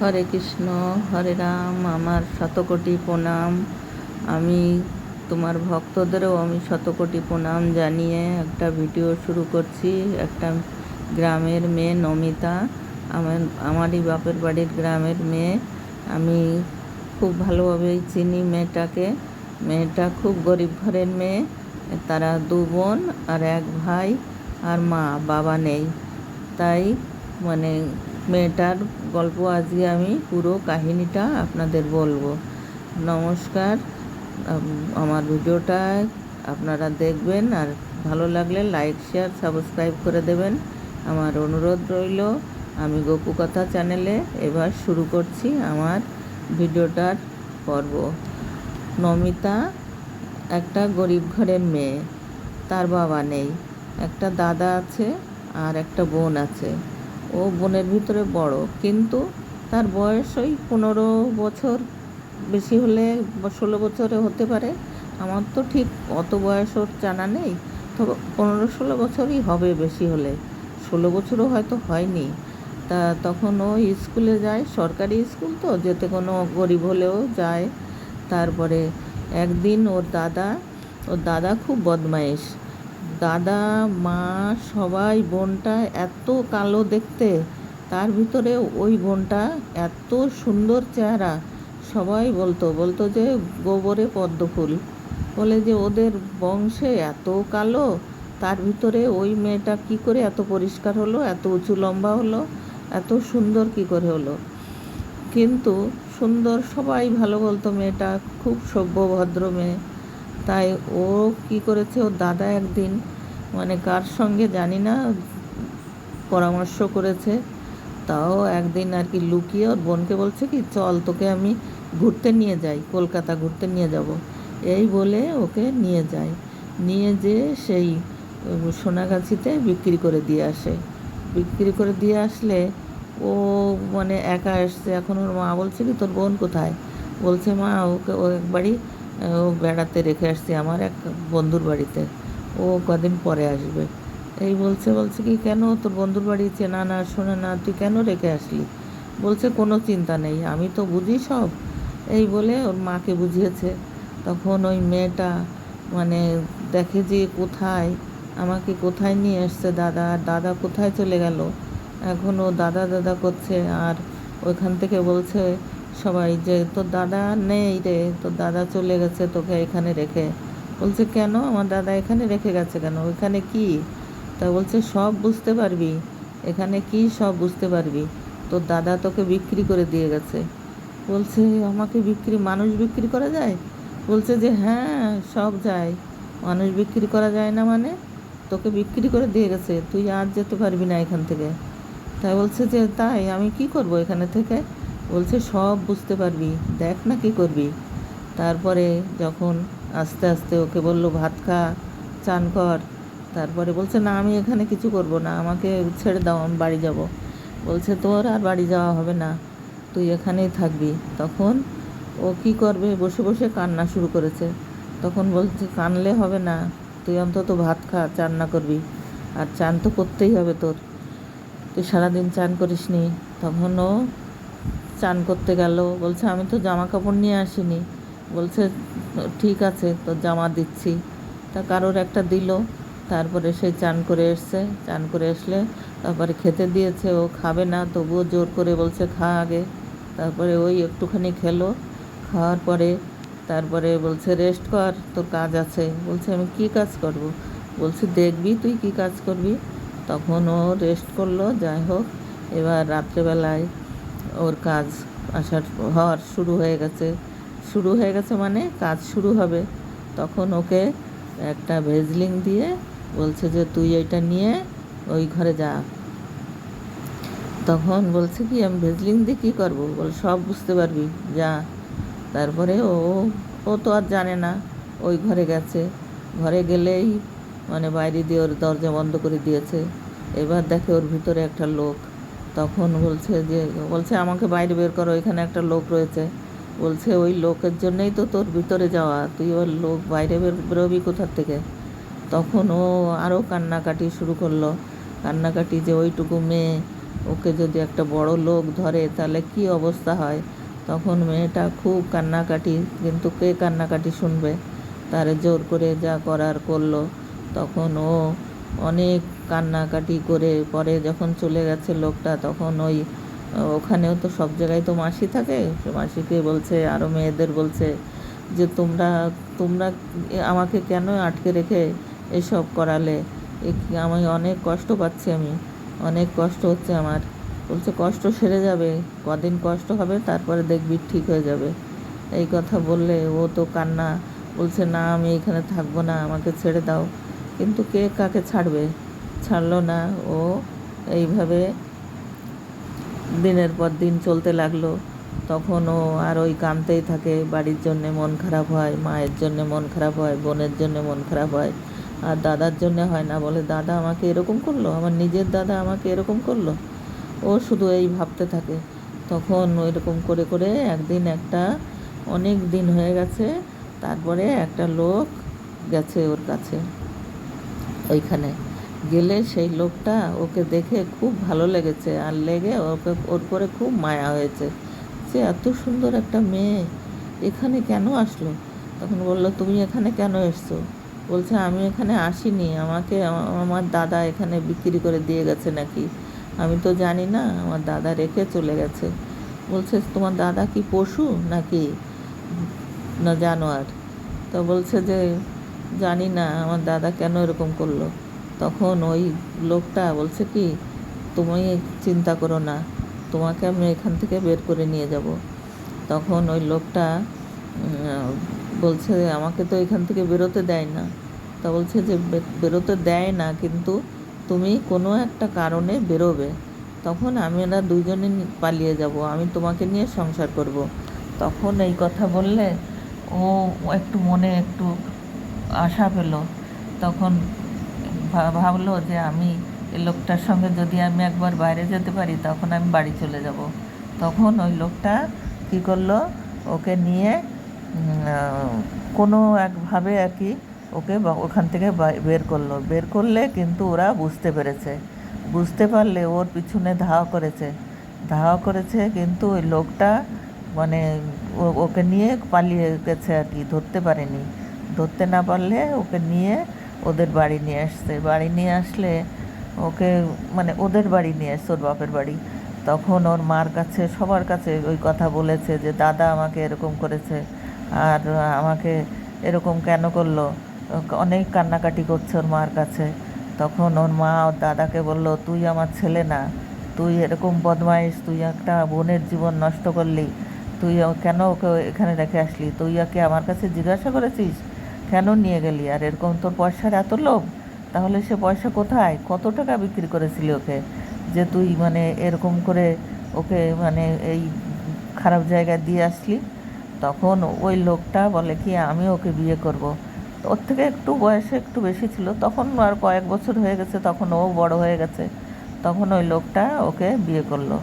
হরে কৃষ্ণ, হরে রাম, আমার শতকোটি প্রণাম। আমি তোমার ভক্তদেরও আমি শতকোটি প্রণাম জানিয়ে একটা ভিডিও শুরু করছি। একটা গ্রামের মেয়ে নমিতা, আমার, আমারই বাপের বাড়ির গ্রামের মেয়ে। আমি খুব ভালোভাবেই চিনি মেয়েটাকে। মেয়েটা খুব গরিব ঘরের মেয়ে। তারা দু বোন আর এক ভাই আর মা, বাবা নেই। তাই মানে মেয়েটার গল্প আজকে আমি পুরো কাহিনীটা আপনাদের বলব। নমস্কার আমার ভিডিওটা আপনারা দেখবেন আর ভালো লাগলে লাইক শেয়ার সাবস্ক্রাইব করে দেবেন। আমার অনুরোধ রইল, আমি গোপুকথা চ্যানেলে এবার শুরু করছি আমার ভিডিওটার পর্ব। নমিতা একটা গরিব ঘরের মেয়ে, তার বাবা নেই। একটা দাদা আছে আর একটা বোন আছে। ও বোনের ভিতরে বড়। কিন্তু তার বয়স ওই পনেরো বছর, বেশি হলে ষোলো বছরে হতে পারে। আমার তো ঠিক অত বয়স ওর জানা নেই। তো পনেরো ষোলো বছরই হবে বেশি হলে। ষোলো বছরও হয়তো হয়নি। তা তখন ও স্কুলে যায়, সরকারি স্কুল তো, যেতে কোনো গরিব হলেও যায়। তারপরে একদিন ওর দাদা ওর দাদা খুব বদমাইশ দাদা, মা, সবাই বোনটা এত কালো দেখতে। তার ভিতরে ওই বোনটা এত সুন্দর চেহারা। সবাই বলতো বলতো যে গোবরে পদ্ম ফুল। বলে যে ওদের বংশে এত কালো। তার ভিতরে ওই মেয়েটা কি করে এত পরিষ্কার হলো, এত উঁচু লম্বা হলো, এত সুন্দর কি করে হলো? কিন্তু সুন্দর সবাই ভালো বলতো মেয়েটা, খুব সভ্য, ভদ্র মেয়ে। তাই ও কি করেছে? ওর দাদা একদিন মানে কার সঙ্গে জানি না, পরামর্শ করেছে। তাও একদিন আর কি লুকিয়ে ওর বোনকে বলছে কি, চল তোকে আমি ঘুরতে নিয়ে যাই, কলকাতা ঘুরতে নিয়ে যাব। এই বলে ওকে নিয়ে যায়। নিয়ে যেয়ে সেই সোনাগাছিতে বিক্রি করে দিয়ে আসে। বিক্রি করে দিয়ে আসলে ও মানে একা এসছে। এখন ওর মা বলছে কি, তোর বোন কোথায়? বলছে, মা, ওকে, ও একবারই ও বেড়াতে রেখে আসছি আমার এক বন্ধুর বাড়িতে। ও কদিন পরে আসবে। এই বলছে বলছে কি, কেন তোর বন্ধুর বাড়ি? চেনা না, শোনে না, তুই কেন রেখে আসলি? বলছে, কোনো চিন্তা নেই, আমি তো বুঝি সব। এই বলে ওর মাকে বুঝিয়েছে। তখন ওই মেয়েটা মানে দেখে যে কোথায়, আমাকে কোথায় নিয়ে এসছে দাদা? আর দাদা কোথায় চলে গেল? এখন ও দাদা দাদা করছে আর ওইখান থেকে বলছে সবাই যে, তোর দাদা নেই রে, তোর দাদা চলে গেছে, তোকে এখানে রেখে। বলছে, কেন? আমার দাদা এখানে রেখে গেছে কেন? ওইখানে কি? তা বলছে, সব বুঝতে পারবি। এখানে কি সব বুঝতে পারবি? তোর দাদা তোকে বিক্রি করে দিয়ে গেছে। বলছে, আমাকে বিক্রি, মানুষ বিক্রি করা যায়? বলছে যে হ্যাঁ সব যায়। মানুষ বিক্রি করা যায় না মানে? তোকে বিক্রি করে দিয়ে গেছে। তুই আর যেতে পারবি না এখান থেকে। তাই বলছে যে, তাই? আমি কি করব এখানে থেকে? বলছে, সব বুঝতে পারবি, দেখ না কি করবি। তারপরে যখন আস্তে আস্তে ওকে বলল, ভাত খা, চান কর। তারপরে বলছে, না, আমি এখানে কিছু করব না, আমাকে ছেড়ে দাও, আমি বাড়ি যাব। বলছে, তোর আর বাড়ি যাওয়া হবে না, তুই এখানেই থাকবি। তখন ও কি করবে, বসে বসে কান্না শুরু করেছে। তখন বলছে, কানলে হবে না, তুই অন্তত ভাত খা, চান না করবি, আর চান তো করতেই হবে তোর। তুই সারাদিন চান করিস নি তখন ও চান করতে গেল। বলছে, আমি তো জামা কাপড় নিয়ে আসিনি। বলছে, ঠিক আছে, তোর জামা দিচ্ছি। তা কারোর একটা দিল। তারপরে সে চান করে এসছে। চান করে আসলে তারপরে খেতে দিয়েছে। ও খাবে না, তবুও জোর করে বলছে, খা আগে। তারপরে ওই একটুখানি খেলো। খাওয়ার পরে তারপরে বলছে, রেস্ট কর, তোর কাজ আছে। বলছে, আমি কি কাজ করব? বলছে, দেখবি তুই কি কাজ করবি? তখন ও রেস্ট করল। যাই হোক, এবার রাত্রেবেলায় ওর কাজ আসার হওয়ার শুরু হয়ে গেছে। শুরু হয়ে গেছে মানে কাজ শুরু হবে। তখন ওকে একটা ভেজলিং দিয়ে বলছে যে, তুই এটা নিয়ে ওই ঘরে যা। তখন বলছে কি, আমি ভেজলিং দিয়ে কী করব? বল, সব বুঝতে পারবি, যা। তারপরে ও ও তো আর জানে না, ওই ঘরে গেছে। ঘরে গেলেই মানে বাইরে দিয়ে ওর দরজা বন্ধ করে দিয়েছে। এবার দেখে ওর ভিতরে একটা লোক। তখন বলছে যে, বলছে, আমাকে বাইরে বের করো, এখানে একটা লোক রয়েছে। বলছে, ওই লোকের জন্যই তো তোর ভিতরে যাওয়া। তুই ওর লোক বাইরে বের, বেরোবি কোথার থেকে? তখন ও আরও কান্নাকাটি শুরু করল। কান্নাকাটি যে, ওইটুকু মেয়ে, ওকে যদি একটা বড় লোক ধরে, তাহলে কি অবস্থা হয়? তখন মেয়েটা খুব কান্নাকাটি, কিন্তু কে কান্নাকাটি শুনবে? তারে জোর করে যা করার করল। তখন ও অনেক কান্নাকাটি করে পরে যখন চলে গেছে লোকটা, তখন ওই, ওখানেও তো সব জায়গায় তো মাসি থাকে। মাসিকে বলছে আরও মেয়েদের বলছে যে, তোমরা তোমরা আমাকে কেন আটকে রেখে এসব করালে? আমি অনেক কষ্ট পাচ্ছি আমি, অনেক কষ্ট হচ্ছে আমার। বলছে, কষ্ট সেরে যাবে, কদিন কষ্ট হবে, তারপরে দেখবি ঠিক হয়ে যাবে। এই কথা বললে ও তো কান্না, বলছে, না, আমি এখানে থাকব না, আমাকে ছেড়ে দাও। কিন্তু কে কাকে ছাড়বে? ছাড়লো না। ও এইভাবে দিনের পর দিন চলতে লাগল। তখন ও আর ওই কাঁদতেই থাকে, বাড়ির জন্যে মন খারাপ হয়, মায়ের জন্যে মন খারাপ হয়, বোনের জন্যে মন খারাপ হয়, আর দাদার জন্যে হয় না বলে, দাদা আমাকে এরকম করল? আমার নিজের দাদা আমাকে এরকম করল? ও শুধু এই ভাবতে থাকে। তখন ওই রকম করে করে একদিন একটা, অনেক দিন হয়ে গেছে, তারপরে একটা লোক গেছে ওর কাছে। ওইখানে। গেলে সেই লোকটা ওকে দেখে খুব ভালো লেগেছে আর লেগে ওকে, ওর পরে খুব মায়া হয়েছে। সে এত সুন্দর একটা মেয়ে, এখানে কেন আসলো? তখন বলল, তুমি এখানে কেন এসছো? বলছে, আমি এখানে আসিনি, আমাকে আমার দাদা এখানে বিক্রি করে দিয়ে গেছে নাকি? আমি তো জানি না, আমার দাদা রেখে চলে গেছে। বলছে, তোমার দাদা কি পশু নাকি? না জানোয়ার? তো বলছে যে জানি না, আমার দাদা কেন এরকম করল। তখন ওই লোকটা বলছে কি, তুমি চিন্তা করো না, তোমাকে আমি এখান থেকে বের করে নিয়ে যাব। তখন ওই লোকটা বলছে, আমাকে তো এখান থেকে বেরোতে দেয় না। তা বলছে যে বেরোতে দেয় না, কিন্তু তুমি কোনো একটা কারণে বেরোবে। তখন আমরা দুজনে পালিয়ে যাব, আমি তোমাকে নিয়ে সংসার করব। তখন এই কথা বললে ও একটু মনে একটু আশা পেল। তখন ভাবলো যে আমি এই লোকটার সঙ্গে যদি আমি একবার বাইরে যেতে পারি, তখন আমি বাড়ি চলে যাব। তখন ওই লোকটা কী করল, ওকে নিয়ে কোনো একভাবে আর কি ওকে ওখান থেকে বের করল। বের করলে কিন্তু ওরা বুঝতে পেরেছে। বুঝতে পারলে ওর পিছনে ধাওয়া করেছে। ধাওয়া করেছে কিন্তু ওই লোকটা মানে ওকে নিয়ে পালিয়ে গেছে আর কি, ধরতে পারেনি। ধরতে না পারলে ওকে নিয়ে ওদের বাড়ি নিয়ে আসছে। বাড়ি নিয়ে আসলে ওকে মানে ওদের বাড়ি নিয়ে আসছে, ওর বাপের বাড়ি। তখন ওর মার কাছে, সবার কাছে ওই কথা বলেছে যে, দাদা আমাকে এরকম করেছে আর আমাকে এরকম কেন করল? অনেক কান্নাকাটি করছে ওর মার কাছে। তখন ওর মা ওর দাদাকে বলল, তুই আমার ছেলে না, তুই এরকম বদমাইশ, তুই একটা বোনের জীবন নষ্ট করলি, তুই কেন ওকে এখানে রেখে আসলি? তুই ওকে আমার কাছে জিজ্ঞাসা করেছিস? কেন নিয়ে গেলি? আর এরকম তোর পয়সার এত লোভ? তাহলে সে পয়সা কোথায়? কত টাকা বিক্রি করেছিলি ওকে? যে তুই মানে এরকম করে ওকে মানে এই খারাপ জায়গায় দিয়ে আসলি? তখন ওই লোকটা বলে কি, আমি ওকে বিয়ে করব। ওর থেকে একটু বয়সে একটু বেশি ছিল। তখন আর কয়েক বছর হয়ে গেছে, তখন ও বড় হয়ে গেছে। তখন ওই লোকটা ওকে বিয়ে করল।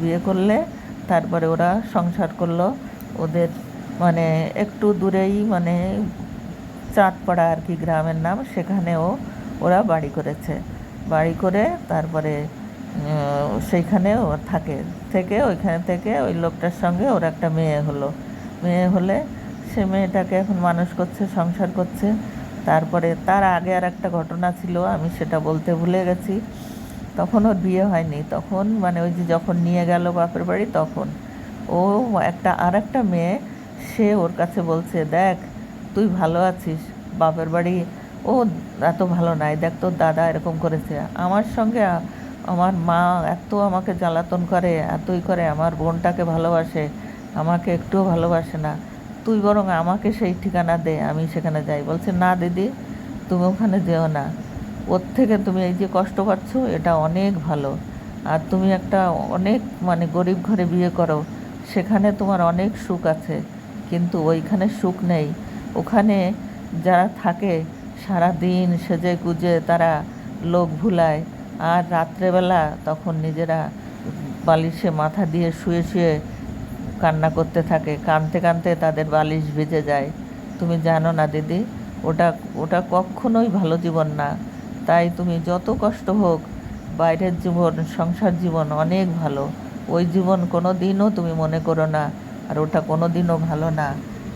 বিয়ে করলে তারপরে ওরা সংসার করল। ওদের মানে একটু দূরেই মানে চাঁদপাড়া আর কি গ্রামের নাম সেখানেও ওরা বাড়ি করেছে। বাড়ি করে তারপরে উম, সেইখানেও থাকে। থেকে ওইখানে থেকে ওই লোকটার সঙ্গে ওর একটা মেয়ে হলো। মেয়ে হলে সে মেয়েটাকে এখন মানুষ করছে সংসার করছে। তারপরে তার আগে আর একটা ঘটনা ছিল আমি সেটা বলতে ভুলে গেছি। তখন ওর বিয়ে হয়নি। তখন মানে ওই যে যখন নিয়ে গেল বাপের বাড়ি তখন। ও একটা আর একটা মেয়ে সে ওর কাছে বলছে দেখ তুই ভালো আছিস? বাপের বাড়ি? ও, এত ভালো নাই। দেখ তোর দাদা এরকম করেছে। আমার সঙ্গে আমার মা এত আমাকে জ্বালাতন করে, এতই করে, আমার বোনটাকে ভালোবাসে, আমাকে একটুও ভালোবাসে না। তুই বরং আমাকে সেই ঠিকানা দে, আমি সেখানে যাই। বলছে, না দিদি, তুমি ওখানে যেও না। ওর থেকে তুমি এই যে কষ্ট পাচ্ছ, এটা অনেক ভালো। আর তুমি একটা অনেক মানে গরিব ঘরে বিয়ে করো। সেখানে তোমার অনেক সুখ আছে। কিন্তু ওইখানে সুখ নেই। ওখানে যারা থাকে সারা দিন সেজে গুজে তারা লোক ভুলায়। আর রাত্রেবেলা তখন নিজেরা বালিশে মাথা দিয়ে শুয়ে শুয়ে কান্না করতে থাকে। কানতে কানতে তাদের বালিশ ভিজে যায়। তুমি জানো না দিদি, ওটা ওটা কখনোই ভালো জীবন না। তাই তুমি যত কষ্ট হোক, বাইরের জীবন, সংসার জীবন অনেক ভালো। ওই জীবন কোনো দিনও তুমি মনে করো না, আর ওটা কোনো দিনও ভালো না।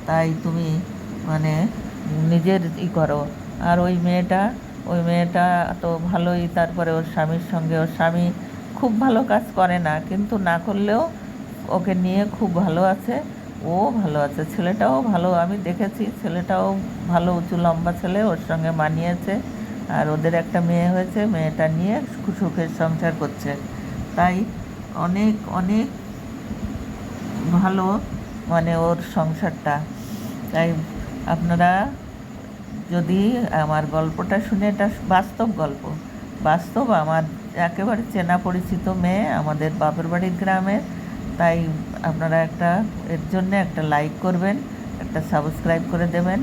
তাই তুমি মানে নিজের ই করো। আর ওই মেয়েটা ওই মেয়েটা তো ভালোই, তারপরে ওর স্বামীর সঙ্গে, ওর স্বামী খুব ভালো কাজ করে না, কিন্তু না করলেও ওকে নিয়ে খুব ভালো আছে। ও ভালো আছে, ছেলেটাও ভালো, আমি দেখেছি ছেলেটাও ভালো, উঁচু, লম্বা ছেলে, ওর সঙ্গে মানিয়েছে। আর ওদের একটা মেয়ে হয়েছে, মেয়েটা নিয়ে সুখের সংসার করছে। তাই অনেক অনেক ভালো মানে ওর সংসারটা। তাই আপনারা যদি আমার গল্পটা শুনে, এটা বাস্তব গল্প। বাস্তব আমার একেবারে চেনা পরিচিত মেয়ে, আমাদের বাপের বাড়ির গ্রামের। তাই আপনারা একটা, এর জন্যে একটা লাইক করবেন, একটা সাবস্ক্রাইব করে দেবেন।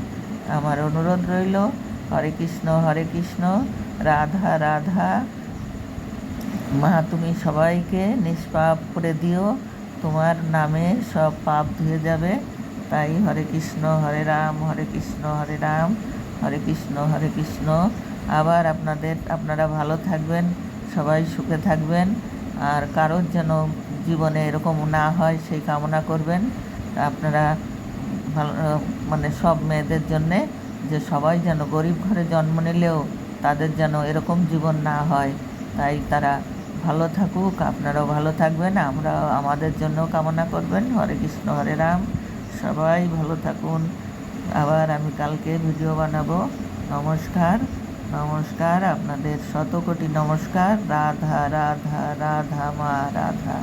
আমার অনুরোধ রইল, হরে কৃষ্ণ হরে কৃষ্ণ, রাধা রাধা। মা, তুমি সবাইকে নিষ্পাপ করে দিও। তোমার নামে সব পাপ ধুয়ে যাবে। তাই হরে কৃষ্ণ, হরে রাম, হরে কৃষ্ণ, হরে রাম, হরে কৃষ্ণ হরে কৃষ্ণ। আবার আপনাদের, আপনারা ভালো থাকবেন, সবাই সুখে থাকবেন, আর কারোর যেন জীবনে এরকম না হয় সেই কামনা করবেন। আপনারা ভালো মানে সব মেয়েদের জন্যে যে সবাই যেন গরিব ঘরে জন্ম নিলেও তাদের যেন এরকম জীবন না হয়, তাই তারা ভালো থাকুক, আপনারাও ভালো থাকবেন আমরা আমাদের জন্য কামনা করবেন। হরে কৃষ্ণ, হরে রাম। সবাই ভালো থাকুন। আবার আমি কালকে ভিডিও বানাবো। নমস্কার নমস্কার, আপনাদের শত কোটি নমস্কার। রাধা রাধা রাধা মা, রাধা।